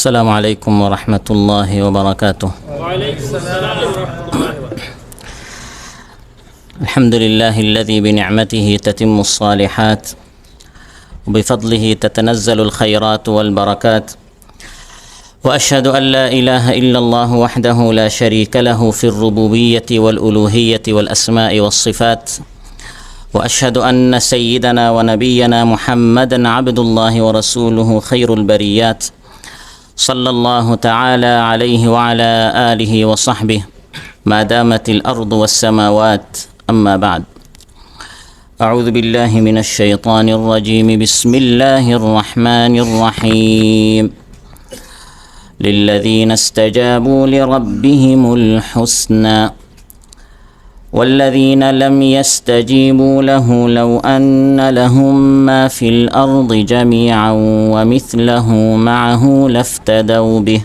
السلام عليكم ورحمة الله وبركاته. وعليكم السلام ورحمة الله وبركاته الحمد لله الذي بنعمته تتم الصالحات وبفضله تتنزل الخيرات والبركات وأشهد أن لا إله إلا الله وحده لا شريك له في الربوبية والألوهية والأسماء والصفات وأشهد أن سيدنا ونبينا محمدا عبد الله ورسوله خير البريات. صلى الله تعالى عليه وعلى آله وصحبه ما دامت الأرض والسماوات. أما بعد أعوذ بالله من الشيطان الرجيم. بسم الله الرحمن الرحيم. للذين استجابوا لربهم الحسنى والذين لم يستجيبوا له لو ان لهم ما في الارض جميعا ومثله معه لافتدوا به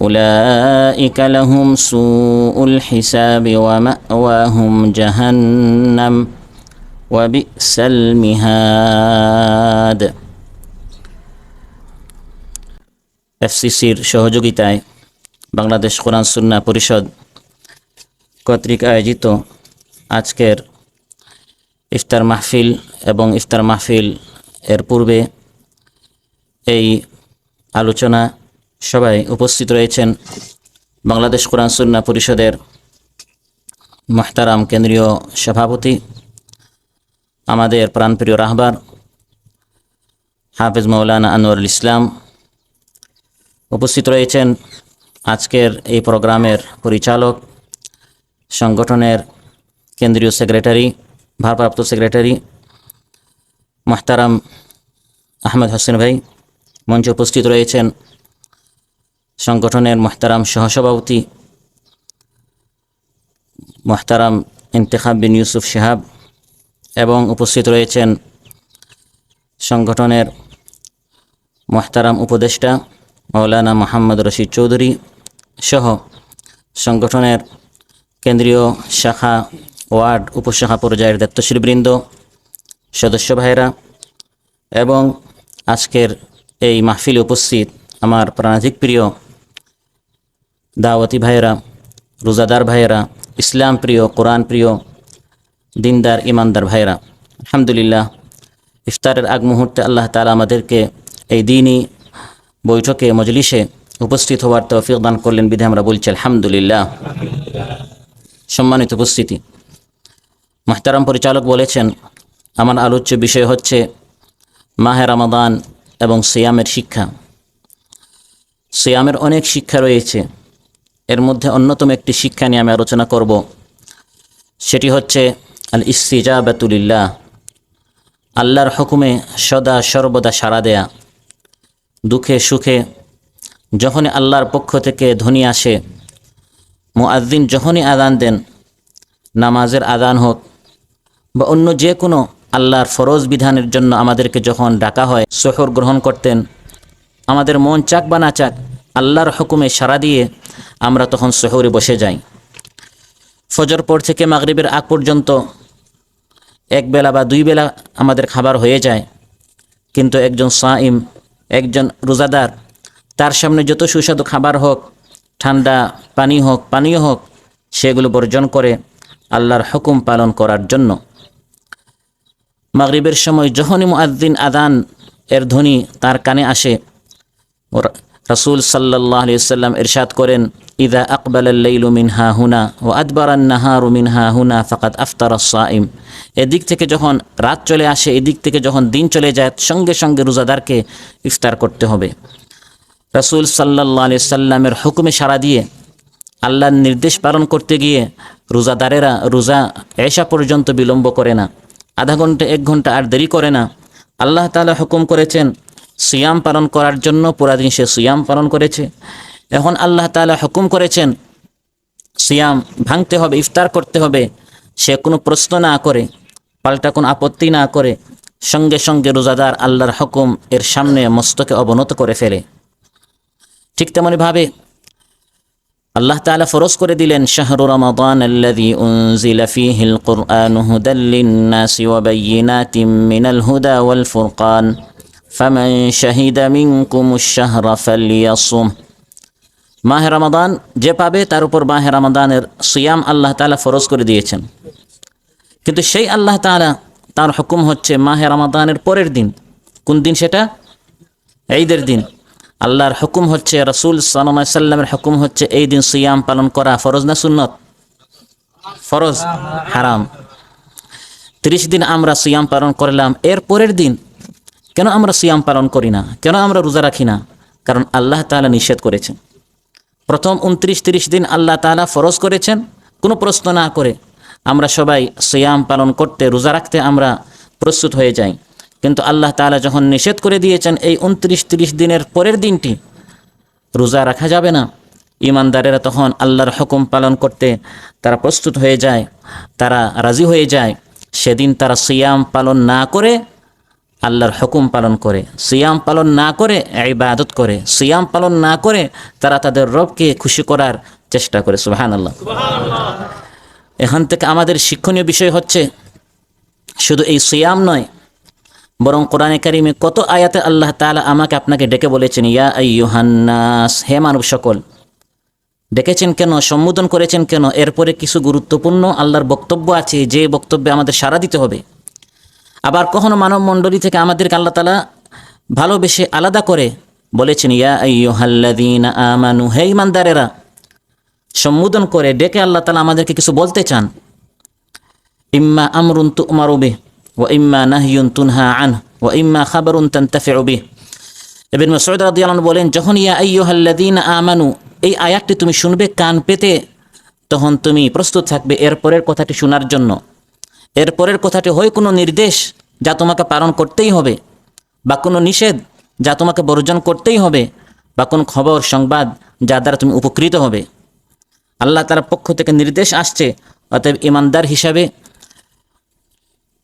اولئك لهم سوء الحساب وماواهم جهنم وبئس المهاد এফসিসির সহযোগিতায় বাংলাদেশ কোরআন সুন্না পরিষদ কর্তৃক আয়োজিত আজকের ইফতার মাহফিল এবং ইফতার মাহফিল এর পূর্বে এই আলোচনা সবাই উপস্থিত রয়েছেন বাংলাদেশ কোরআন সুন্না পরিষদের মাহতারাম কেন্দ্রীয় সভাপতি, আমাদের প্রাণপ্রিয় রাহবার হাফেজ মৌলানা আনোয়ারুল ইসলাম উপস্থিত রয়েছেন আজকের এই প্রোগ্রামের পরিচালক সংগঠনের কেন্দ্রীয় সেক্রেটারি, ভারপ্রাপ্ত সেক্রেটারি মাহতারাম আহমেদ হোসেন ভাই মঞ্চে উপস্থিত রয়েছেন সংগঠনের মোহতারাম সহসভাপতি মোহতারাম ইন্তেখাব বিন ইউসুফ শিহাব এবং উপস্থিত রয়েছেন সংগঠনের মোহতারাম উপদেষ্টা মৌলানা মোহাম্মদ রশিদ চৌধুরী সহ সংগঠনের কেন্দ্রীয় শাখা ওয়ার্ড, উপশাখা পর্যায়ের দায়িত্বশীলবৃন্দ, সদস্য ভাইরা এবং আজকের এই মাহফিলে উপস্থিত আমার প্রাণাধিক প্রিয় দাওয়াতি ভাইয়েরা, রোজাদার ভাইয়েরা, ইসলাম প্রিয়, কোরআন প্রিয়, দিনদার, ইমানদার ভাইয়েরা, আলহামদুলিল্লাহ, ইফতারের আগ মুহূর্তে আল্লাহ তালা আমাদেরকে এই দিনই বৈঠকে, মজলিসে উপস্থিত হওয়ার তৌফিক দান করলেন বিধে আমরা বলছি আলহামদুলিল্লাহ। সম্মানিত উপস্থিতি। মাহতারাম পরিচালক বলেছেন, আমার আলোচ্য বিষয় হচ্ছে মাহে রামাদান এবং সিয়ামের শিক্ষা। সিয়ামের অনেক শিক্ষা রয়েছে। এর মধ্যে অন্যতম একটি শিক্ষা নিয়ে আমি আলোচনা করব। সেটি হচ্ছে আল ইস্তিজাবাতুলিল্লাহ আল্লাহর হুকুমে সদা সর্বদা সাড়া দেয়া। দুঃখে সুখে, যখনই আল্লাহর পক্ষ থেকে ধ্বনি আসে মুআদ্দিন যখনই আদান দেন, নামাজের আদান হোক বা অন্য যে কোনো আল্লাহর ফরজ বিধানের জন্য আমাদেরকে যখন ডাকা হয়, শহর গ্রহণ করতেন, আমাদের মন চাক বা না চাক, আল্লাহর হুকুমে সাড়া দিয়ে আমরা তখন শহরে বসে যাই। ফজর পর থেকে মাগরিবের আগ পর্যন্ত এক বেলা বা দুই বেলা আমাদের খাবার হয়ে যায়। কিন্তু একজন সাইম একজন রোজাদার, তার সামনে যত সুস্বাদু খাবার হোক ঠান্ডা পানি হোক, পানীয় হোক, সেগুলো বর্জন করে আল্লাহর হুকুম পালন করার জন্য। মাগরিবের সময় যখনই মুআদ্দিন আদান এর ধ্বনি তার কানে আসে, রাসূল সাল্লাল্লাহু আলাইহি সাল্লাম ইরশাদ করেন, ইদা আকবাল আল-লাইলু মিনহা হুনা ওয়া আদবারা আন-নাহারু মিনহা হুনা ফাকাদ আফতারা আস-সাইম এদিক থেকে যখন রাত চলে আসে, এদিক থেকে যখন দিন চলে যায়, সঙ্গে সঙ্গে রোজাদারকে ইফতার করতে হবে। রাসূল সাল্লাল্লাহু আলাইহি সাল্লামের হুকুমে সাড়া দিয়ে, আল্লাহর নির্দেশ পালন করতে গিয়ে রোজাদারেরা রোজা এশা পর্যন্ত বিলম্ব করে না। আধা ঘণ্টা, এক ঘণ্টা আর দেরি করে না। আল্লাহ তাআলা হুকুম করেছেন, সিয়াম পালন করার জন্য পুরা দিন সে সিয়াম পালন করেছে। এখন আল্লাহ তাআলা হুকুম করেছেন, সিয়াম ভাঙতে হবে, ইফতার করতে হবে, সে কোনো প্রশ্ন না করে, পাল্টা কোনো আপত্তি না করে, সঙ্গে সঙ্গে রোজাদার আল্লাহর হুকুম এর সামনে মস্তকে অবনত করে ফেলে। ঠিক তেমনভাবে আল্লাহ তাআলা ফরজ করে দিলেন, শাহরু রমাদান আল্লাযী উনজিলা ফীহিল কুরআন হুদাল লিন-নাসি ওয়া বায়িনাতিম মিনাল হুদা ওয়াল ফুরকান। ফামান শাহিদা মিনকুমুশ শাহরা ফালইয়াসুম মাহে রমাদান, যে পাবে তার উপর মাহে রমাদানের সিয়াম আল্লাহ তাআলা ফরজ করে দিয়েছেন। কিন্তু সেই আল্লাহ তাআলা, তার হুকুম হচ্ছে মাহে রমাদানের পরের দিন। কোন দিন সেটা? ঈদের দিন। আল্লাহর হুকুম হচ্ছে, রসুল সাল্লামের হুকুম হচ্ছে, এই দিন সিয়াম পালন করা ফরজ না সুন্নত? ফরজ, হারাম। তিরিশ দিন আমরা সিয়াম পালন করলাম, এর পরের দিন কেন আমরা সিয়াম পালন করি না? কেন আমরা রোজা রাখি না? কারণ আল্লাহ তাআলা নিষেধ করেছেন। প্রথম উনত্রিশ তিরিশ দিন আল্লাহ তাআলা ফরজ করেছেন, কোনো প্রশ্ন না করে আমরা সবাই সিয়াম পালন করতে, রোজা রাখতে আমরা প্রস্তুত হয়ে যাই। কিন্তু আল্লাহ তালা যখন নিষেধ করে দিয়েছেন এই উনত্রিশ তিরিশ দিনের পরের দিনটি রোজা রাখা যাবে না। ইমানদারেরা তখন আল্লাহর হুকুম পালন করতে তারা প্রস্তুত হয়ে যায় তারা রাজি হয়ে যায়। সেদিন তারা সিয়াম পালন না করে আল্লাহর হুকুম পালন করে সিয়াম পালন না করে ইবাদত করে সিয়াম পালন না করে তারা তাদের রবকে খুশি করার চেষ্টা করে। সুবাহান আল্লাহ এখান থেকে আমাদের শিক্ষণীয় বিষয় হচ্ছে শুধু এই সিয়াম নয় বরং কোরআনে কারিমে কত আয়াতে আল্লাহ তালা আমাকে আপনাকে ডেকে বলেছেন, ইয়া আইয়ুহান্নাস, হে মানব সকল, ডেকেছেন কেন, সম্বোধন করেছেন কেন? এরপরে কিছু গুরুত্বপূর্ণ আল্লাহর বক্তব্য আছে, যে বক্তব্যে আমাদের সাড়া দিতে হবে। আবার কখনো মানব মণ্ডলী থেকে আমাদেরকে আল্লাহ তালা ভালোবেসে আলাদা করে বলেছেন, ইয়া আইয়ুহাল্লাযীনা আমানু, হে ইমানদারেরা সম্বোধন করে ডেকে আল্লাহ তালা আমাদেরকে কিছু বলতে চান। ইম্মা আমরুন তুমারু বিহ ওয়া ইম্মা নাহিয়ুন তুনহা আন ওয়া ইম্মা খাবারুন তানতাফিউ বিহ ইবনে মাসউদ রাদিয়াল্লাহু বলেন, যখন ইয়া আইয়ুহাল্লাযীনা আমানু, এই আয়াতটি তুমি শুনবে কান পেতে, তখন তুমি প্রস্তুত থাকবে এরপরের কথাটি শোনার জন্য। এরপরের কথাটি হয় কোনো নির্দেশ যা তোমাকে পালন করতেই হবে, বা কোনো নিষেধ যা তোমাকে বর্জন করতেই হবে, বা কোনো খবর, সংবাদ যা দ্বারা তুমি উপকৃত হবে। আল্লাহ তার পক্ষ থেকে নির্দেশ আসছে, অতএব ইমানদার হিসাবে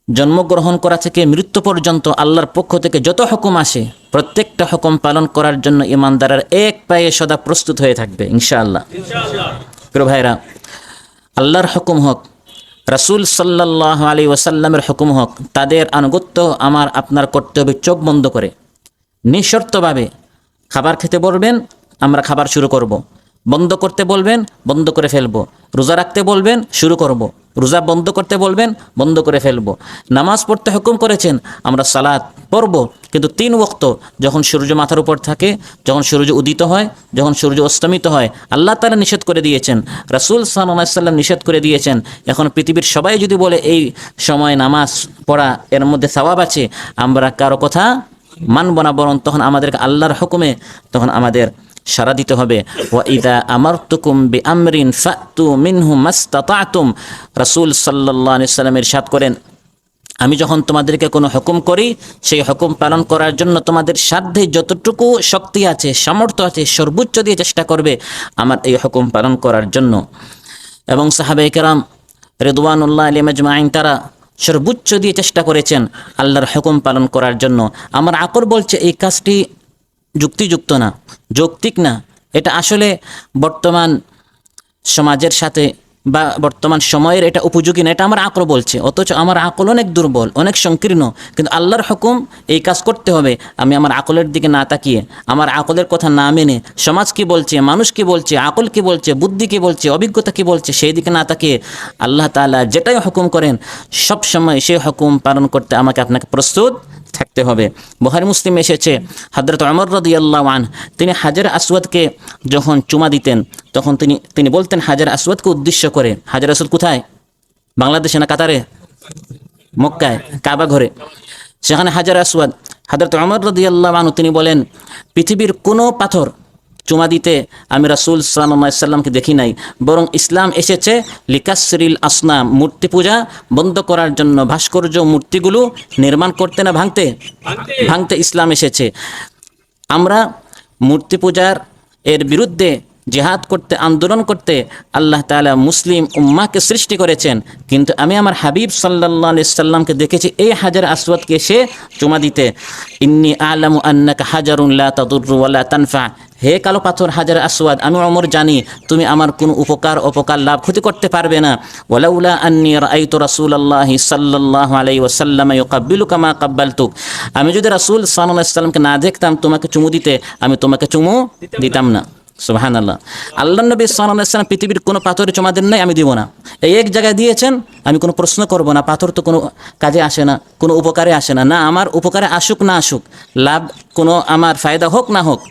জন্মগ্রহণ করা থেকে মৃত্যু পর্যন্ত আল্লাহর পক্ষ থেকে যত হুকুম আসে প্রত্যেকটা হুকুম পালন করার জন্য ইমানদারের এক পায়ে সদা প্রস্তুত হয়ে থাকবে ইনশাআল্লাহ প্রিয় ভাইরা আল্লাহর হুকুম হোক রাসূল সাল্লাহ আলী ওয়াসাল্লামের হুকুম হোক তাদের আনুগত্য আমার আপনার করতে হবে চোখ বন্ধ করে নিঃশর্তভাবে খাবার খেতে বলবেন আমরা খাবার শুরু করব। বন্ধ করতে বলবেন বন্ধ করে ফেলব রোজা রাখতে বলবেন শুরু করব। রোজা বন্ধ করতে বলবেন, বন্ধ করে ফেলব। নামাজ পড়তে হুকুম করেছেন, আমরা সালাদ পড়ব, কিন্তু তিন ওক্ত যখন সূর্য মাথার উপর থাকে, যখন সূর্য উদিত হয়, যখন সূর্য অস্তমিত হয়, আল্লাহ তালা নিষেধ করে দিয়েছেন, রাসুল সাল্লাম নিষেধ করে দিয়েছেন। এখন পৃথিবীর সবাই যদি বলে, এই সময় নামাজ পড়া, এর মধ্যে সওয়াব আছে, আমরা কারও কথা মানব না, বরং তখন আমাদেরকে আল্লাহর হুকুমে, তখন আমাদের সারা দিতে হবে। ওয়া ইদা আমারতুকুম বি আমরিন ফাতু মিনহু মাস্তাতাতুম। রাসূল সাল্লাল্লাহু আলাইহি করেন, আমি যখন তোমাদেরকে কোনো হুকুম করি, সেই হুকুম পালন করার জন্য তোমাদের সাধ্যে যতটুকু শক্তি আছে, সামর্থ্য আছে, সর্বোচ্চ দিয়ে চেষ্টা করবে আমার এই হুকুম পালন করার জন্য। এবং সাহাবে কেরাম রেদওয়ানুল্লাহ আলী মাজমাইন তারা সর্বোচ্চ দিয়ে চেষ্টা করেছেন আল্লাহর হুকুম পালন করার জন্য। আমার আকর বলছে, এই কাজটি যুক্তিযুক্ত না, যৌক্তিক না। এটা আসলে বর্তমান সমাজের সাথে বা বর্তমান সময়ের এটা উপযোগী না, এটা আমার আকল বলছে। অথচ আমার আকল অনেক দুর্বল, অনেক সংকীর্ণ। কিন্তু আল্লাহর হুকুম, এই কাজ করতে হবে। আমি আমার আকলের দিকে না তাকিয়ে, আমার আকলের কথা না মেনে, সমাজ কি বলছে, মানুষ কি বলছে, আকল কি বলছে, বুদ্ধি কি বলছে, অভিজ্ঞতা কি বলছে, সেই দিকে না তাকিয়ে আল্লাহ তাআলা যেটাই হুকুম করেন সব সময় সেই হুকুম পালন করতে আমাকে আপনাকে প্রস্তুত থাকতে হবে। বুহারি মুসলিম এসেছে। হজরত অমর রদিয়াল্লাহ আন তিনি হাজার আসওয়াদকে যখন চুমা দিতেন, তখন তিনি তিনি বলতেন, হাজার আসওয়াদকে উদ্দেশ্য করে, হাজার আসওয়াদ কোথায়? বাংলাদেশে না কাতারে? মক্কায়, কাবা ঘরে। সেখানে হাজার আসওয়াদ। হাজরত অমর রদিয়াল্লাহ আনু তিনি বলেন, পৃথিবীর কোনো পাথর চুমা দিতে আমি রাসুল সাল্লামকে দেখি নাই। বরং ইসলাম এসেছে লিকাসরিল আসনাম মূর্তি পূজা বন্ধ করার জন্য। ভাস্কর্য মূর্তিগুলো নির্মাণ করতে না ভাঙতে? ভাঙতে ইসলাম এসেছে। আমরা মূর্তি পূজার এর বিরুদ্ধে জেহাদ করতে, আন্দোলন করতে আল্লাহ তাআলা মুসলিম উম্মাকে সৃষ্টি করেছেন। কিন্তু আমি আমার হাবিব আলাইহি সাল্লামকে দেখেছি, এই হাজার আসওয়াদকে সে চুমা দিতে। ইন্নি আলামু আন্নাকা হাজারুন লা তাদুররু তানফা। হে কালো পাথর হাজার আসওয়াদ, আমি অমর জানি তুমি আমার কোনো উপকার অপকার লাভ ক্ষতি করতে পারবে না। ওয়ালাউলা আন্নি রাআইতু রাসূলুল্লাহি সাল্লাল্লাহু আলাইহি ওয়াসাল্লাম ইউকাব্বিলু কামা কাব্বালতুক। আমি যদি রাসূল সাল্লাল্লাহু সাল্লামকে না দেখতাম, তোমাকে চুমু দিতে, আমি তোমাকে চুমু দিতাম না। সুবহান আল্লাহ আল্লাহ নবী সাল্লাম পৃথিবীর কোনো পাথরে চমা দেন নাই, আমি দিব না। এই এক জায়গায় দিয়েছেন, আমি কোনো প্রশ্ন করব না। পাথর তো কোনো কাজে আসে না, কোনো উপকারে আসে না। না আমার উপকারে আসুক, না আসুক, লাভ কোনো আমার ফায়দা হোক, না হোক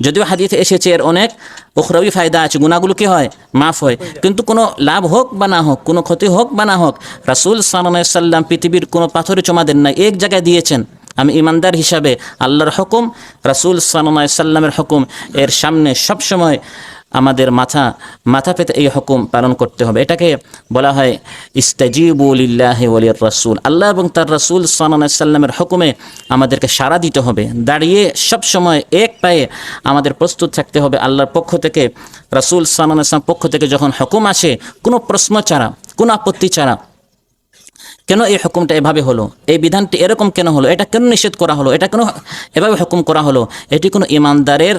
যদিও হাদিতে এসেছে এর অনেক উখরবি ফায়দা আছে গুণাগুলো কি হয়? মাফ হয়। কিন্তু কোনো লাভ হোক বা না হোক, কোনো ক্ষতি হোক বা না হোক, রাসুল সাল্লাম পৃথিবীর কোনো পাথরে চমা দেন না এক জায়গায় দিয়েছেন। আমি ইমানদার হিসাবে আল্লাহর হুকুম, রাসুল সাল্লামের হুকুম, এর সামনে সবসময় আমাদের মাথা মাথা পেতে এই হুকুম পালন করতে হবে। এটাকে বলা হয় ইস্তাজিবুলিল্লাহ ওলির রাসুল। আল্লাহ এবং তার রাসুল সাল্লাহ সাল্লামের হুকুমে আমাদেরকে সাড়া দিতে হবে। দাঁড়িয়ে সব সময় এক পায়ে আমাদের প্রস্তুত থাকতে হবে আল্লাহর পক্ষ থেকে। রাসুল সাল্লাম পক্ষ থেকে যখন হুকুম আসে, কোনো প্রশ্ন ছাড়া, কোনো আপত্তি ছাড়া, কেন এই হুকুমটা এভাবে হলো? এই বিধানটি এরকম কেন হলো? এটা কেন নিষেধ করা হলো? এটা কেন এভাবে হুকুম করা হলো? এটি কোনো ইমানদারের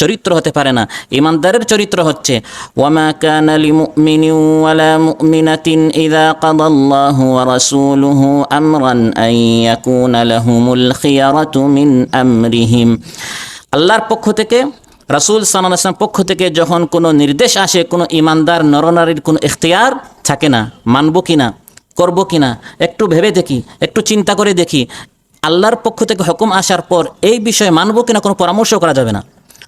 চরিত্র হতে পারে না। ইমানদারের চরিত্র হচ্ছে, ওয়ামা কানা লিমুমিনিন ওয়ালা মুমিনাতিন ইযা কাদাল্লাহু ওয়া রাসূলুহু আমরান আন ইয়াকুনা লাহুমুল খিয়ারাতু মিন আমরিহিম। আল্লাহর পক্ষ থেকে, রাসূল সাল্লাল্লাহু আলাইহি পক্ষ থেকে যখন কোনো নির্দেশ আসে, কোনো ইমানদার নরনারীর কোনো ইখতিয়ার থাকে না, মানব কিনা করব কিনা একটু ভেবে দেখি, একটু চিন্তা করে দেখি, আল্লাহর পক্ষ থেকে হুকুম আসার পর এই বিষয়ে মানব কিনা কোনো পরামর্শ করা যাবে না।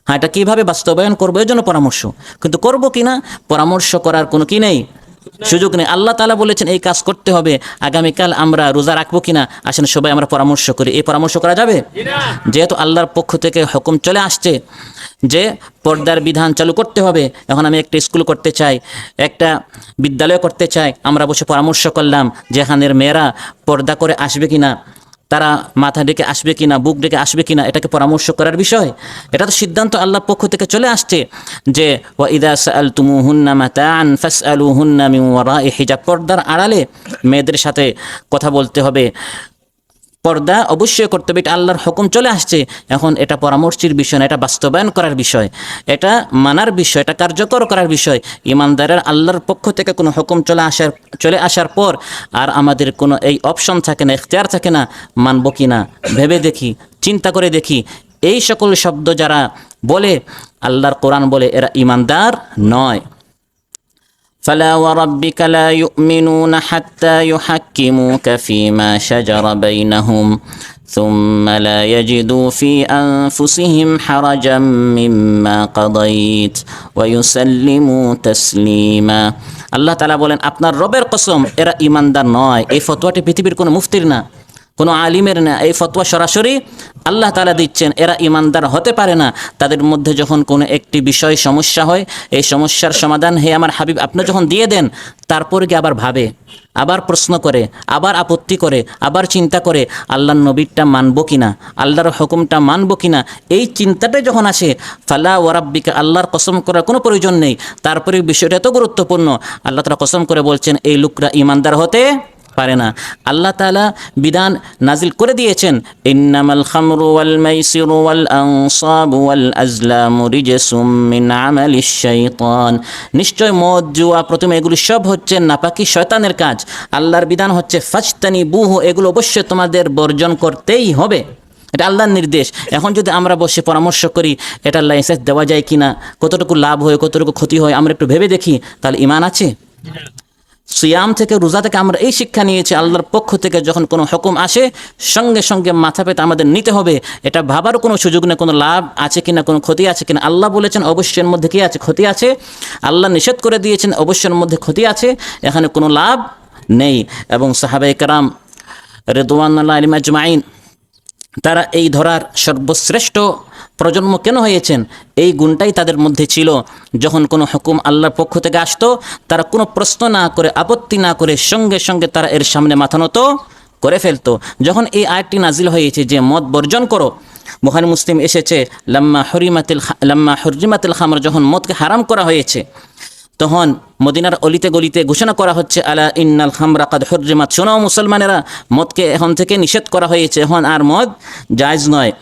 হ্যাঁ এটা কীভাবে বাস্তবায়ন করব এর জন্য পরামর্শ। কিন্তু করব কিনা পরামর্শ করার কোনো কি নেই? সুযোগ নেই। আল্লাহ তালা বলেছেন, এই কাজ করতে হবে। আগামীকাল আমরা রোজা রাখব কিনা আসেন সবাই আমরা পরামর্শ করি। এই পরামর্শ করা যাবে? যেহেতু আল্লাহর পক্ষ থেকে হুকুম চলে আসছে যে পর্দার বিধান চালু করতে হবে। এখন আমি একটা স্কুল করতে চাই, একটা বিদ্যালয় করতে চাই। আমরা বসে পরামর্শ করলাম যেখানের মেয়েরা পর্দা করে আসবে কিনা তারা মাথা ডেকে আসবে কিনা, বুক ডেকে আসবে কিনা, এটাকে পরামর্শ করার বিষয়? এটা তো সিদ্ধান্ত আল্লাহ পক্ষ থেকে চলে আসছে যে আলু হিজাব। পর্দার আড়ালে মেয়েদের সাথে কথা বলতে হবে। পর্দা অবশ্যই করতে হবে, এটা আল্লাহর হুকুম চলে আসছে। এখন এটা পরামর্শের বিষয় না, এটা বাস্তবায়ন করার বিষয়। এটা মানার বিষয়, এটা কার্যকর করার বিষয়। ইমানদারের আল্লাহর পক্ষ থেকে কোনো হুকুম চলে আসার চলে আসার পর আর আমাদের কোনো এই অপশন থাকে না এখতিয়ার থাকে না, মানব কি না, ভেবে দেখি, চিন্তা করে দেখি। এই সকল শব্দ যারা বলে, আল্লাহর কোরআন বলে, এরা ইমানদার নয়। فلا وربك لا يؤمنون حتى يحكموك فيما شجر بينهم ثم لا يجدوا في أنفسهم حرجا مما قضيت ويسلموا تسليما আল্লাহ তালা বলেন আপনার রবের কসম এরা ইমানদার নয় এই ফতোয়াটি পৃথিবীর কোনো মুফতির না কোনো আলিমের না এই ফতোয়া সরাসরি আল্লাহ তালা দিচ্ছেন, এরা ইমানদার হতে পারে না। তাদের মধ্যে যখন কোনো একটি বিষয় সমস্যা হয়, এই সমস্যার সমাধান, হে আমার হাবিব, আপনি যখন দিয়ে দেন, তারপরে গিয়ে আবার ভাবে, আবার প্রশ্ন করে, আবার আপত্তি করে, আবার চিন্তা করে আল্লাহর নবীরটা মানবো কিনা, আল্লাহর হুকুমটা মানবো কিনা, এই চিন্তাটাই যখন আসে, ফালা ওয়ারাব্বিকা আল্লাহর কসম করার কোনো প্রয়োজন নেই। তারপরে বিষয়টা এত গুরুত্বপূর্ণ, আল্লাহ তালা কসম করে বলছেন, এই লোকরা ইমানদার হতে পারে না। আল্লাহ তালা বিধান নাজিল করে দিয়েছেন, ইন্নামাল খামরু ওয়াল মাইসিরু ওয়াল আনসাবু ওয়াল আজলামু রিজসুম মিন আমালিশ শাইতান নিশ্চয় মদ, জুয়া প্রথমে এগুলো সব হচ্ছে নাপাকি শয়তানের কাজ। আল্লাহর বিধান হচ্ছে, ফাজতানি বুহু এগুলো অবশ্যই তোমাদের বর্জন করতেই হবে। এটা আল্লাহর নির্দেশ। এখন যদি আমরা বসে পরামর্শ করি এটার লাইসেন্স দেওয়া যায় কিনা? কতটুকু লাভ হয়? কতটুকু ক্ষতি হয়? আমরা একটু ভেবে দেখি, তাহলে ইমান আছে? সিয়াম থেকে, রোজা থেকে আমরা এই শিক্ষা নিয়েছি, আল্লাহর পক্ষ থেকে যখন কোনো হুকুম আসে, সঙ্গে সঙ্গে মাথা পেতে আমাদের নিতে হবে। এটা ভাবার কোনো সুযোগ নেই, কোনো লাভ আছে কিনা, কোনো ক্ষতি আছে কিনা। আল্লাহ বলেছেন অবশ্যের মধ্যে কি আছে? ক্ষতি আছে। আল্লাহ নিষেধ করে দিয়েছেন অবশ্যের মধ্যে ক্ষতি আছে। এখানে কোনো লাভ নেই। এবং সাহাবাই কারাম রেদওয়ান্লাহ আলিম তারা এই ধরার সর্বশ্রেষ্ঠ প্রজন্ম কেন হয়েছেন? এই গুণটাই তাদের মধ্যে ছিল। যখন কোনো হুকুম আল্লাহর পক্ষ থেকে আসতো, তারা কোনো প্রশ্ন না করে, আপত্তি না করে সঙ্গে সঙ্গে তারা এর সামনে মাথা নত করে ফেলতো। যখন এই আয়টি নাজিল হয়েছে যে, মদ বর্জন করো, বুখারি, মুসলিম এসেছে, লাম্মা হরিমাতিল লাম্মা হরিমাতিল খামর যখন মদকে হারাম করা হয়েছে, তখন মদিনার অলিতে গলিতে ঘোষণা করা হচ্ছে, আলা ইন্নাল খামরা কাদ হরজিমাত। শোনো মুসলমানেরা, মদকে এখন থেকে নিষেধ করা হয়েছে। এখন আর মদ জায়জ নয়।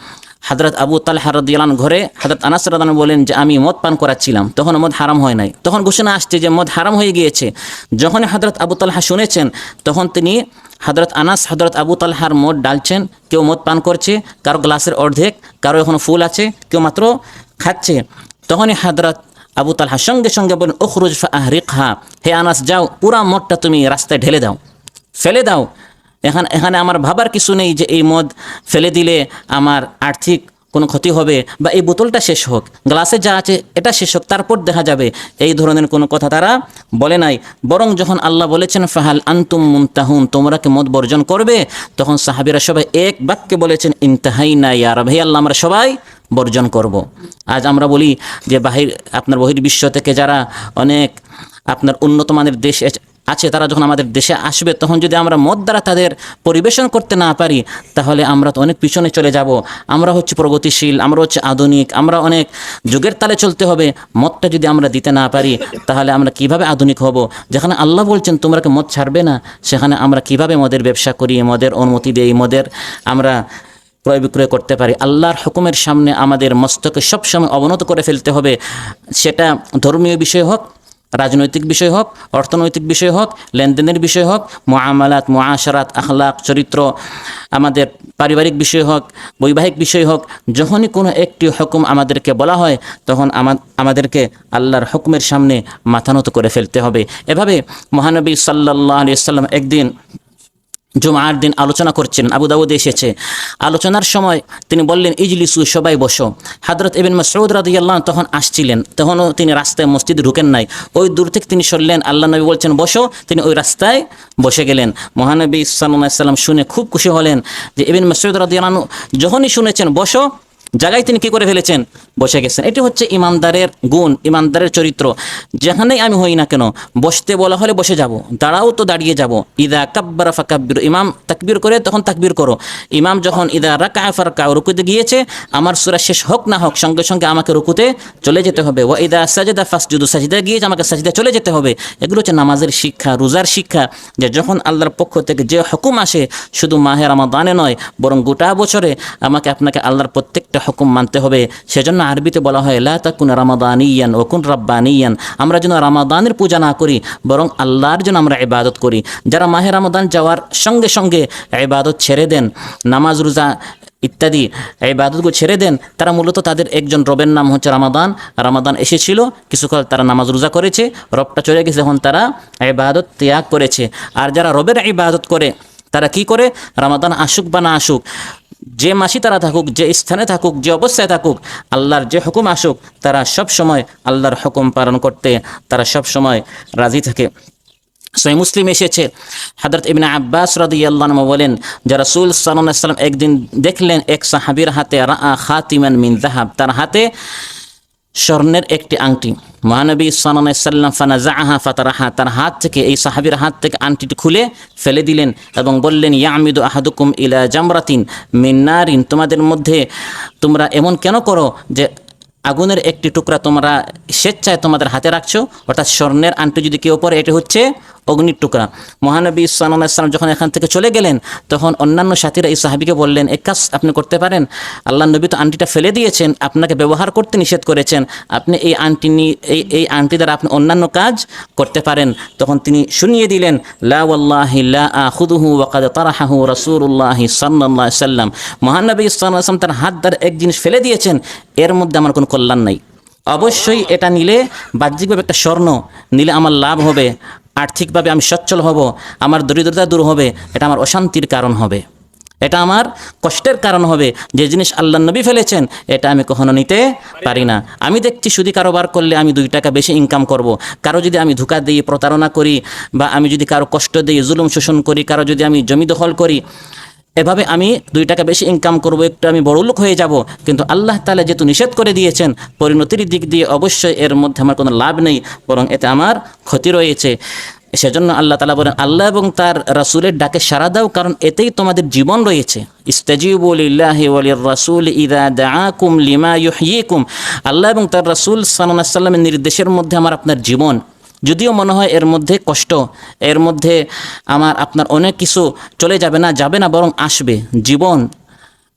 হাজরত আবু তালহা রদিয়ালান ঘরে হাজরত আনাস রাদান বলেন যে, আমি মদ পান করাচ্ছিলাম। তখন মদ হারাম হয় নাই। তখন ঘোষণা আসছে যে, মদ হারাম হয়ে গিয়েছে। যখন হজরত আবু তালহা শুনেছেন, তখন তিনি হজরত আনাস, হজরত আবু তালহার মদ ডালছেন। কেউ মদ পান করছে, কারও গ্লাসের অর্ধেক, কারও এখনও ফুল আছে, কেউ মাত্র খাচ্ছে। তখনই হজরত আবু তালহা সঙ্গে সঙ্গে বলেন ওখরুজ ফাহরিকহা হে আনাস, যাও, পুরা মদটা তুমি রাস্তায় ঢেলে দাও। ফেলে দাও। এখানে এখানে আমার ভাবার কিছু নেই যে এই মদ ফেলে দিলে আমার আর্থিক কোনো ক্ষতি হবে বা এই বোতলটা শেষ হোক, গ্লাসে যা আছে এটা শেষ হোক, তারপর দেখা যাবে এই ধরনের কোনো কথা তারা বলে নাই বরং যখন আল্লাহ বলেছেন, ফাহাল আন্তুম মুনতাহুন তোমরা কি মদ বর্জন করবে তখন সাহাবিরা সবাই এক বাক্যে বলেছেন ইন্তাহাই না ইয়ার ভাই আল্লাহ, আমরা সবাই বর্জন করব। আজ আমরা বলি যে বাহির আপনার বহির্বিশ্ব থেকে যারা অনেক আপনার উন্নত মানের দেশ আছে, তারা যখন আমাদের দেশে আসবে, তখন যদি আমরা মদ দ্বারা তাদের পরিবেশন করতে না পারি, তাহলে আমরা তো অনেক পিছনে চলে যাব। আমরা হচ্ছে প্রগতিশীল, আমরা হচ্ছে আধুনিক, আমরা অনেক যুগের তালে চলতে হবে। মদটা যদি আমরা দিতে না পারি, তাহলে আমরা কীভাবে আধুনিক হব? যেখানে আল্লাহ বলছেন, তোমরা কি মদ ছাড়বে না? সেখানে আমরা কীভাবে মদের ব্যবসা করি, মদের অনুমতি দিই, মদের আমরা ক্রয় বিক্রয় করতে পারি? আল্লাহর হুকুমের সামনে আমাদের মস্তকে সবসময় অবনত করে ফেলতে হবে। সেটা ধর্মীয় বিষয় হোক রাজনৈতিক বিষয় হোক, অর্থনৈতিক বিষয় হোক, লেনদেনের বিষয় হোক মোয়ামালাত মোয়াশারাত আখলাক, চরিত্র, আমাদের পারিবারিক বিষয় হোক, বৈবাহিক বিষয় হোক, যখনই কোনো একটি হুকুম আমাদেরকে বলা হয়, তখন আমা- আমাদেরকে আল্লাহর হুকুমের সামনে মাথানত করে ফেলতে হবে। এভাবে মহানবী সাল্লাহ আলিয়া সাল্লাম একদিন জুমার দিন আলোচনা করছিলেন। আবু দাউদ এসেছে। আলোচনার সময় তিনি বললেন, ইজলিসু, সবাই বসো। হাদরত এবিন মাসউদ রাদিয়াল্লাহ তখন আসছিলেন। তখনও তিনি রাস্তায় মসজিদ ঢুকেন নাই। ওই দূর থেকে তিনি সরলেন। আল্লাহ নবী বলছেন, বসো। তিনি ওই রাস্তায় বসে গেলেন। মহানবী সাল্লাম শুনে খুব খুশি হলেন যে এবিন মাসউদ রাদিয়াল্লাহ যখনই শুনেছেন, বসো জায়গায় তিনি কি করে ফেলেছেন? বসে গেছেন। এটি হচ্ছে ইমানদারের গুণ, ইমানদারের চরিত্র। যেখানেই আমি হই না কেন, বসতে বলা হলে বসে যাব, দাঁড়াও তো দাঁড়িয়ে যাব। ইদা কাব্বারা ফাকাব্বির। ইমাম তাকবির করে তখন তাকবির করো। ইমাম যখন ইদা রাকা ফারকা, রুকুতে গিয়েছে, আমার সুরা শেষ হোক না হোক, সঙ্গে সঙ্গে আমাকে রুকুতে চলে যেতে হবে। ও ইদা সাজেদা ফাসজুদু সাজিদা গিয়েছে, আমাকে সাজিদা চলে যেতে হবে। এগুলো হচ্ছে নামাজের শিক্ষা, রোজার শিক্ষা, যে যখন আল্লাহর পক্ষ থেকে যে হুকুম আসে, শুধু মাহের আমার রামাদানে নয়, বরং গোটা বছরে আমাকে আপনাকে আল্লাহর প্রত্যেকটা হুকুম মানতে হবে। সেজন্য আরবিতে বলা হয়, লা তাকুন রামাদানিয়ান ও কুন রব্বানিয়ান। আমরা যেন রামাদানের পূজা না করি, বরং আল্লাহর জন্য আমরা ইবাদত করি। যারা মাহে রামাদান যাওয়ার সঙ্গে সঙ্গে ইবাদত ছেড়ে দেন, নামাজ, রোজা ইত্যাদি ইবাদতগুলো ছেড়ে দেন, তারা মূলত তাদের একজন রবের নাম হচ্ছে রামাদান। রামাদান এসেছিল, কিছুকাল তারা নামাজ, রোজা করেছে, রবটা চলে গেছে, এখন তারা ইবাদত ত্যাগ করেছে। আর যারা রবের ইবাদত করে, তারা কি করে? রামাদান আসুক বা না আসুক যে মাসি তারা থাকুক, যে স্থানে থাকুক, যে অবস্থায় থাকুক, আল্লাহর যে হুকুম আসুক, তারা সব সময় আল্লাহর হুকুম পালন করতে, তারা সব সময় রাজি থাকে। সই মুসলিম এসেছে। হাদরত ইবনে আব্বাস রাদিয়াল্লাহু আনহু বলেন, যে রসুল সাল্লাম একদিন দেখলেন, এক সাহাবির হাতে রাআ খাতিমান মিন জাহাব তার হাতে স্বর্ণের একটি আংটি। মহানবী সাল্লাম ফানাজাহা ফাতারাহা, তার হাত থেকে, এই সাহাবির হাত থেকে আংটিটি খুলে ফেলে দিলেন এবং বললেন, ইয়ামিদু আহাদুকুম ইলা জামরাতিন মিন্নারিন তোমাদের মধ্যে তোমরা এমন কেন করো যে আগুনের একটি টুকরা তোমরা স্বেচ্ছায় তোমাদের হাতে রাখছো? অর্থাৎ স্বর্ণের আংটি যদি কেউ পরে, এটি হচ্ছে অগ্নির টুকরা। মহানবী সাল্লাম যখন এখান থেকে চলে গেলেন, তখন অন্যান্য সাথীরা এই সাহাবিকে বললেন, এক কাজ আপনি করতে পারেন। আল্লাহ নবী তো আংটিটা ফেলে দিয়েছেন, আপনাকে ব্যবহার করতে নিষেধ করেছেন। আপনি এই আংটি নিয়ে এই এই আংটি দ্বারা আপনি অন্যান্য কাজ করতে পারেন। তখন তিনি শুনিয়ে দিলেন সাল্লাম। মহানবী আলাইহি তার হাত দ্বারা এক জিনিস ফেলে দিয়েছেন, এর মধ্যে আমার কোনো কল্যাণ নাই। অবশ্যই এটা নিলে বাহ্যিকভাবে একটা স্বর্ণ, নিলে আমার লাভ হবে। আর্থিকভাবে আমি সচ্ছল হব, আমার দরিদ্রতা দূর হবে, এটা আমার অশান্তির কারণ হবে এটা আমার কষ্টের কারণ হবে, যে জিনিস আল্লাহ নবী ফেলেছেন, এটা আমি কখনো নিতে পারি না আমি দেখছি সুদি কারোবার করলে আমি দুই টাকা বেশি ইনকাম করব। কারও যদি আমি ধোকা দিই প্রতারণা করি, বা আমি যদি কারও কষ্ট দিই জুলুম শোষণ করি, কারও যদি আমি জমি দখল করি এভাবে আমি দুই টাকা বেশি ইনকাম করব, একটু আমি বড় লোক হয়ে যাব। কিন্তু আল্লাহ তালা যেহেতু নিষেধ করে দিয়েছেন, পরিণতির দিক দিয়ে অবশ্যই এর মধ্যে আমার কোনো লাভ নেই, বরং এতে আমার ক্ষতি রয়েছে। সেজন্য আল্লাহ তালা বলেন, আল্লাহ এবং তার রাসুলের ডাকে সারা দাও, কারণ এতেই তোমাদের জীবন রয়েছে। রাসূল লিমা আল্লাহ এবং তার রাসূল সাল্লাল্লাহু সাল্লামের নির্দেশের মধ্যে আমার আপনার জীবন। যদিও মনে হয় এর মধ্যে কষ্ট, এর মধ্যে আমার, আপনার অনেক কিছু চলে যাবে না যাবে না, বরং আসবে। জীবন,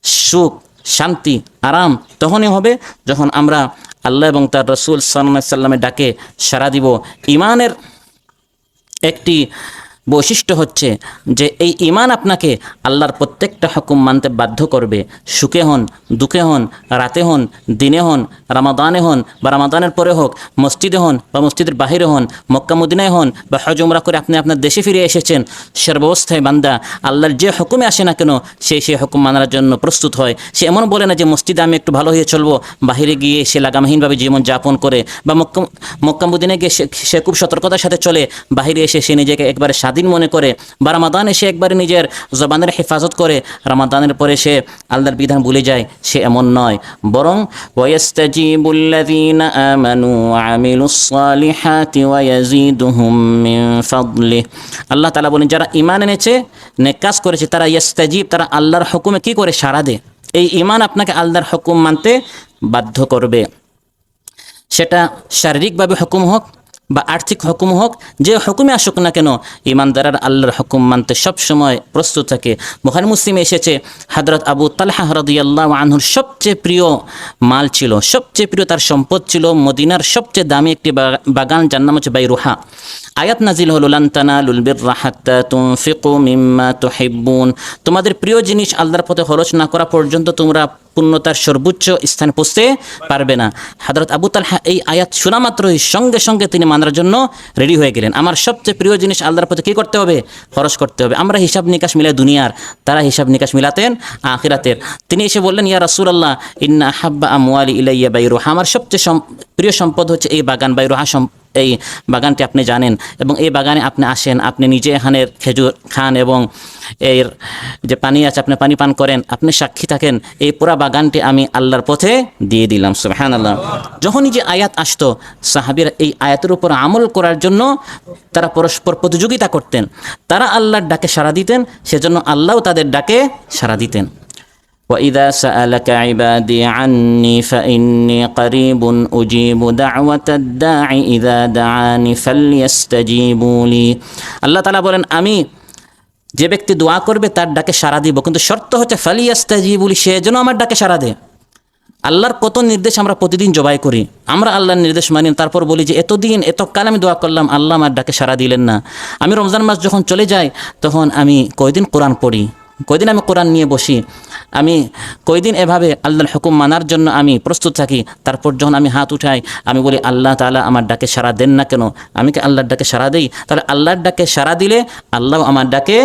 সুখ, শান্তি, আরাম তখনই হবে যখন আমরা আল্লাহ এবং তার রসুল সাল্লামের ডাকে সারা দিব। ইমানের একটি বৈশিষ্ট্য হচ্ছে যে এই ইমান আপনাকে আল্লাহর প্রত্যেকটা হুকুম মানতে বাধ্য করবে। সুখে হন, দুঃখে হন, রাতে হন, দিনে হন, রামাদানে হন বা রামাদানের পরে হোক, মসজিদে হন বা মসজিদের বাহিরে হন, মক্কা মদিনায় হন বা হজ উমরা করে আপনি আপনার দেশে ফিরে এসেছেন, সর্বাবস্থায় বান্দা, আল্লাহর যে হুকুমে আসে না কেন, সে সেই হুকুম মানার জন্য প্রস্তুত হয়। সে এমন বলে না যে, মসজিদে আমি একটু ভালো হয়ে চলবো। বাহিরে গিয়ে সে লাগামহীনভাবে জীবন যাপন করে বা মক্কা মক্কা মদিনায় গিয়ে সে খুব সতর্কতার সাথে চলে। বাহিরে এসে সে নিজেকে একবারে স্বাধীন মনে করে বা রামাদান এসে একবারে নিজের জবানের হেফাজত করে, রামাদানের পরে সে আল্লাহর বিধান ভুলে যায়, সে এমন নয়। বরং আল্লাহ তাআলা বলেন, যারা ঈমান এনেছে, নেক কাজ করেছে, তারা ইয়াস্তাজিব, তারা আল্লাহর হুকুমে কি করে সাড়া দেয়? এই ইমান আপনাকে আল্লাহর হুকুম মানতে বাধ্য করবে। সেটা শারীরিকভাবে হুকুম হোক বা আর্থিক হুকুম হোক, যে হুকুমে আসুক না কেন, ইমানদারার আল্লাহর হুকুম মানতে সবসময় প্রস্তুত থাকে। বুখারি, মুসলিম এসেছে হাদরত আবু তালহা হরদিয়াল্লাহ আনহুর সবচেয়ে প্রিয় মাল ছিল, সবচেয়ে প্রিয় তার সম্পদ ছিল মদিনার সবচেয়ে দামি একটি বাগা- বাগান, যার নাম হচ্ছে বাইরুহা। আয়াত নাজিল হলো লান্তানা লুলবির রাহাত্তা তুমফিকু মিম্মা তুহিব্বুন। তোমাদের প্রিয় জিনিস আল্লাহর পথে খরচ না করা পর্যন্ত তোমরা পূর্ণতার সর্বোচ্চ স্থানে পৌঁছতে পারবে না। হাজরত আবু তালহা এই আয়াত শোনা মাত্রই সঙ্গে সঙ্গে তিনি মানার জন্য রেডি হয়ে গেলেন। আমার সবচেয়ে প্রিয় জিনিস আল্লাহর পথে কী করতে হবে? খরচ করতে হবে। আমরা হিসাব নিকাশ মিলাই দুনিয়ার, তারা হিসাব নিকাশ মিলাতেন আখিরাতের। তিনি এসে বললেন, ইয়া রাসুল আল্লাহ ইন্না হাব্বা আমওয়ালি ইলাইয়া বাইরুহা। আমার সবচেয়ে প্রিয় সম্পদ হচ্ছে এই বাগান, বাইরুহা এই বাগানটি আপনি জানেন এবং এই বাগানে আপনি আসেন, আপনি নিজে এখানের খেজুর খান এবং এর যে পানি আছে আপনি পানি পান করেন, আপনি সাক্ষী থাকেন, এই পুরা বাগানটি আমি আল্লাহর পথে দিয়ে দিলাম সুবহান আল্লাহ যখনই যে আয়াত আসতো, সাহাবিরা এই আয়াতের উপর আমল করার জন্য তারা পরস্পর প্রতিযোগিতা করতেন, তারা আল্লাহর ডাকে সাড়া দিতেন, সেজন্য আল্লাহও তাদের ডাকে সাড়া দিতেন। وإذا سألك عبادي عني فإني قريب أجيب دعوة الداع إذا دعاني فليستجيبوا لي আল্লাহ তাআলা বলেন আমি যে ব্যক্তি দোয়া করবে তার ডাকে সাড়া দিব কিন্তু শর্ত হচ্ছে ফালিয়াস্তাজিবুলি সে যেন আমার ডাকে সাড়া দেয় আল্লাহর কত নির্দেশ আমরা প্রতিদিন জবাই করি আমরা আল্লাহর নির্দেশ মানি না, তারপর বলি যে এতদিন এত কাল আমি দোয়া করলাম আল্লাহ আমার ডাকে সাড়া দিলেন না আমি রমজান মাস যখন চলে যাই তখন আমি কয়দিন কোরআন পড়ি কয়দিন আমি কোরআন নিয়ে বসি আমি কয়দিন এভাবে আল্লাহর হুকুম মানার জন্য আমি প্রস্তুত থাকি, তারপর যখন আমি হাত উঠাই, আমি বলি, আল্লাহ তাআলা আমার ডাকে সাড়া দেন না কেন? আমি কি আল্লাহর ডাকে সাড়া দিই? তাহলে আল্লাহর ডাকে সাড়া দিলে আল্লাহ আমার ডাকে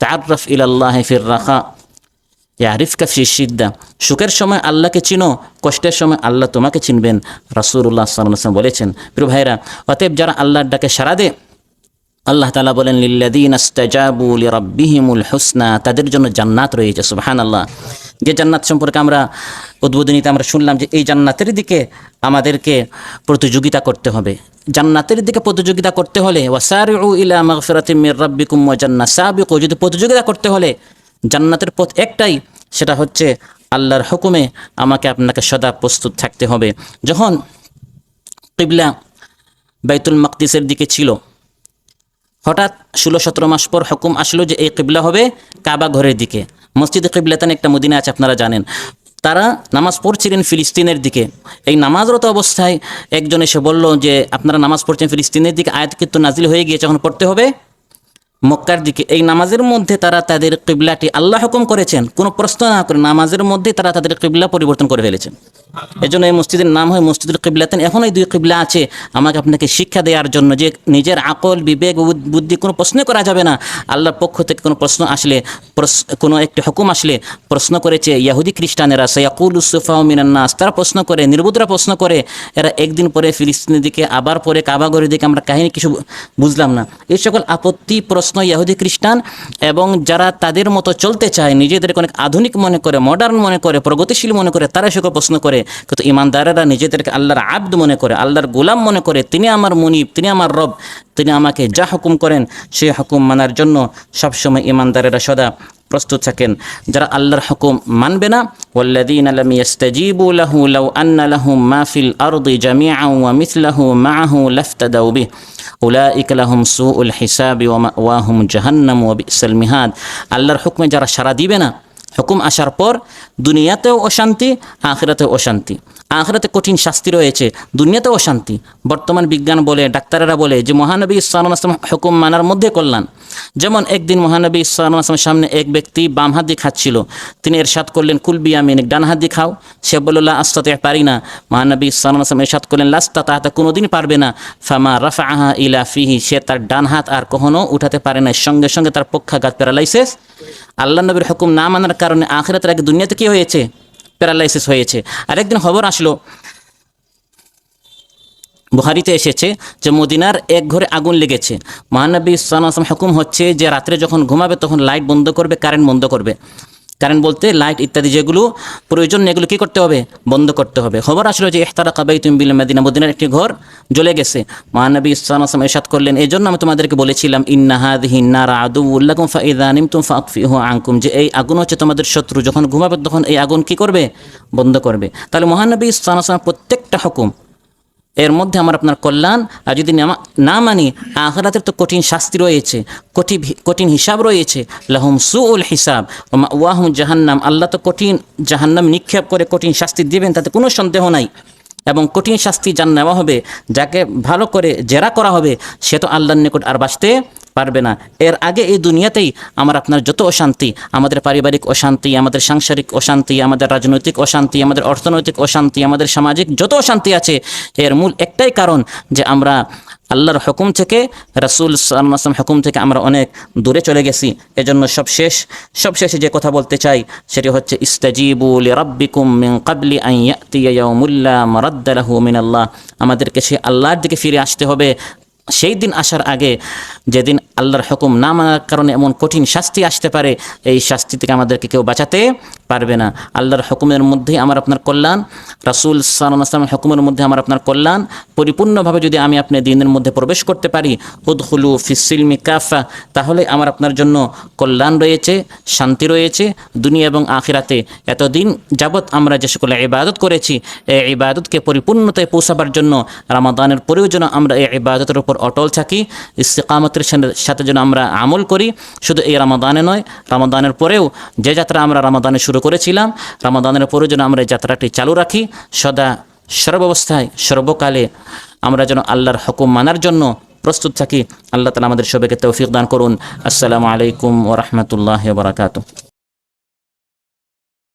তাররফ ইলাল্লাহ ফির রাখা ইয়ারিফকা ফি সিদ্দা সুখের সময় আল্লাহকে চিনো, কষ্টের সময় আল্লাহ তোমাকে চিনবেন। রাসূলুল্লাহ সাল্লাল্লাহু আলাইহি বলেছেন, প্রিয় ভাইরা অতএব যারা আল্লাহর ডাকে সাড়া দে আল্লাহ তালা বলেন, লিল্লাযীনা ইসতাজাবু লিরাব্বিহিমুল হুসনা তাদের জন্য জান্নাত রয়েছে, সুবহানাল্লাহ। যে জান্নাত সম্পর্কে আমরা উদ্বোধনীতে আমরা শুনলাম যে এই জান্নাতের দিকে আমাদেরকে প্রতিযোগিতা করতে হবে। জান্নাতের দিকে প্রতিযোগিতা করতে হলে, ওয়াসারিউ ইলা মাগফিরাতিম মির রাব্বিকুম ওয়া জান্নাত সাবিকু যদি প্রতিযোগিতা করতে হলে, জান্নাতের পথ একটাই, সেটা হচ্ছে আল্লাহর হুকুমে আমাকে আপনাকে সদা প্রস্তুত থাকতে হবে। যখন কিবলা বাইতুল মাকদিসের দিকে ছিল হঠাৎ ষোলো সতেরো মাস পর হুকুম আসলো যে এই কিবলা হবে কাবা ঘরের দিকে। মসজিদে কিবলাতান একটা মদিনা আছে, আপনারা জানেন। তারা নামাজ পড়ছিলেন ফিলিস্তিনের দিকে। এই নামাজরত অবস্থায় একজন এসে বলল যে, আপনারা নামাজ পড়ছেন ফিলিস্তিনের দিকে আয়াত কিন্তু নাজিল হয়ে গিয়েছে, এখন পড়তে হবে? মক্কার দিকে। এই নামাজের মধ্যে তারা তাদের কিবলাটি আল্লাহ হুকুম করেছেন। কোনো প্রশ্ন না করে নামাজের মধ্যে তারা তাদের কিবলা পরিবর্তন করে ফেলেছেন। এজন্য এই মসজিদের নাম হয় মসজিদুল কিবলাতেন। এখন এই দুই কিবলা আছে। আমাকে আপনাকে শিক্ষা দেওয়ার জন্য যে নিজের আকল, বিবেক বুদ্ধি কোনো প্রশ্ন করা যাবে না। আল্লাহর পক্ষ থেকে কোনো প্রশ্ন আসলে কোনো একটি হুকুম আসলে প্রশ্ন করেছে ইয়াহুদি খ্রিস্টানেরা, সৈয়াকুল মিনান্নাস তারা প্রশ্ন করে, নির্বুদরা প্রশ্ন করে, এরা একদিন পরে ফিলিস্তিনের দিকে, আবার পরে কাবাগরের দিকে, আমরা কাহিনী কিছু বুঝলাম না। এই সকল আপত্তি, প্রশ্ন ইয়াহুদি খ্রিস্টান এবং যারা তাদের মতো চলতে চায় নিজেদেরকে অনেক আধুনিক মনে করে মডার্ন মনে করে, প্রগতিশীল মনে করে, তারা সকল প্রশ্ন করে। কিন্তু ইমানদারেরা নিজেদেরকে আল্লাহর আব্দ মনে করে আল্লাহর গোলাম মনে করে তিনি আমার মুনিব তিনি আমার রব তিনি আমাকে যা হুকুম করেন সেই হুকুম মানার জন্য সবসময় ইমানদারেরা সদা প্রস্তুত থাকেন যারা আল্লাহর হুকুম মানবে না والذين لم يستجيبوا له لو أن لهم ما في الأرض جميعا ومثله معه لافتدوا به أولئك لهم سوء الحساب ومأواهم جهنم وبئس المهاد আল্লাহর হুকমে যারা সারা দিবে না হুকুম আসার পর দুনিয়াতেও অশান্তি আখেরাতেও অশান্তি। আখেরাতে কঠিন শাস্তি রয়েছে। দুনিয়াতেও অশান্তি। বর্তমান বিজ্ঞান বলে, ডাক্তারেরা বলে যে মহানবী ইসলাম হুকুম মানার মধ্যে কল্যাণ। যেমন একদিন মহানবী ইসলাম আসলামের সামনে এক ব্যক্তি বাম হাত দিয়ে খাচ্ছিল। তিনি এরশাদ করলেন কুলবি আমিন ডান হাত দিয়ে খাও। সে বলল আস্তাতে পারি না। মহানবী ইসলাম এরশাদ করলেন, লাস্তা তাহাতে কোনোদিন পারবে না। ফামা রাফা আহা ইলা ফিহি, সে তার ডান হাত আর কখনো উঠাতে পারে না সঙ্গে সঙ্গে তার পক্ষাঘাত প্যারালাইসিস। আল্লাহ নবীর হুকুম না মানার কারণে আখেরাতের আগে দুনিয়াতে কি হয়েছে? প্যারালাইসিস হয়েছে। আরেকদিন খবর আসলো, বুহারিতে এসেছে যে মদিনার এক ঘরে আগুন লেগেছে। মহানবী ইসলাম হুকুম হচ্ছে যে রাত্রে যখন ঘুমাবে তখন লাইট বন্ধ করবে, কারেন্ট বন্ধ করবে। কারেন্ট বলতে লাইট ইত্যাদি যেগুলো প্রয়োজন, এগুলো কী করতে হবে? বন্ধ করতে হবে। খবর আসলো যে ইহতারা কাবাই তুমি বিল মদিনা, মদিনার একটি ঘর জ্বলে গেছে। মহানবী ইসলাম আসলাম এরশাদ করলেন এই জন্য আমি তোমাদেরকে বলেছিলাম ইন্নাহাদ হিন্নারা আদু উল্লাকুম ফা ইদানিম তুম ফাকফিহু আঙ্কুম যে এই আগুন হচ্ছে তোমাদের শত্রু, যখন ঘুমাবে তখন এই আগুন কি করবে? বন্ধ করবে। তাহলে মহানবী ইসলাম আসলাম প্রত্যেকটা হুকুম এর মধ্যে আমার আপনার কল্যাণ, আর যদি না- মানি, আখরাতের তো কঠিন শাস্তি রয়েছে কঠিন কঠিন হিসাব রয়েছে, লাহুম সুউল হিসাব ওয়াহুম জাহান্নাম। আল্লাহ তো কঠিন জাহান্নাম নিক্ষেপ করে কঠিন শাস্তি দিবেন, তাতে কোনো সন্দেহ নাই। এবং কঠিন শাস্তি যার নেওয়া হবে, যাকে ভালো করে জেরা করা হবে, সে তো আল্লাহর নিকট আর বাঁচতে পারবে না। এর আগে এই দুনিয়াতেই আমার আপনার যত অশান্তি, আমাদের পারিবারিক অশান্তি, আমাদের সাংসারিক অশান্তি, আমাদের রাজনৈতিক অশান্তি, আমাদের অর্থনৈতিক অশান্তি, আমাদের সামাজিক যত অশান্তি আছে, এর মূল একটাই কারণ যে আমরা আল্লাহর হুকুম থেকে, রাসুল সাল্লাম হুকুম থেকে আমরা অনেক দূরে চলে গেছি। এজন্য সবশেষ, সবশেষে যে কথা বলতে চাই, সেটি হচ্ছে ইস্তাজিবুল রাব্বিকুম মিন কাবলি ইয়াউমুল্লা মারাদ্দালাহু মিনাল্লাহ। আমাদেরকে সে আল্লাহর দিকে ফিরে আসতে হবে। সেই দিন আসার আগে যেদিন আল্লাহর হুকুম না মানার কারণে এমন কঠিন শাস্তি আসতে পারে, এই শাস্তি থেকে আমাদেরকে কেউ বাঁচাতে পারবে না। আল্লাহর হুকুমের মধ্যে আমার আপনার কল্যাণ, রাসুল সাল্লামের হুকুমের মধ্যে আমার আপনার কল্যাণ। পরিপূর্ণভাবে যদি আমি আপনি দিনের মধ্যে প্রবেশ করতে পারি উদহুলু ফিসিলমি কাফা, তাহলে আমার আপনার জন্য কল্যাণ রয়েছে, শান্তি রয়েছে। দুনিয়া এবং আখিরাতে এতদিন যাবৎ আমরা যে সকল ইবাদত করেছি, এই ইবাদতকে পরিপূর্ণতায় পৌঁছাবার জন্য, রামাদানের পরেও যেন আমরা এই ইবাদতের উপর অটল থাকি ইস্তিকামতের সাথে- যেন আমরা আমল করি, শুধু এই রামাদানে নয়, রামাদানের পরেও যে যাত্রা আমরা রামাদানে শুরু করেছিলাম, রামাদানের পরেও যেন আমরা এই যাত্রাটি চালু রাখি, সদা সর্বাবস্থায়, সর্বকালে আমরা যেন আল্লাহর হুকুম মানার জন্য প্রস্তুত থাকি। আল্লাহ তালা আমাদের সবাইকে তৌফিক দান করুন। আসসালামু আলাইকুম ওরহমতুল্লাহ বারাকাতু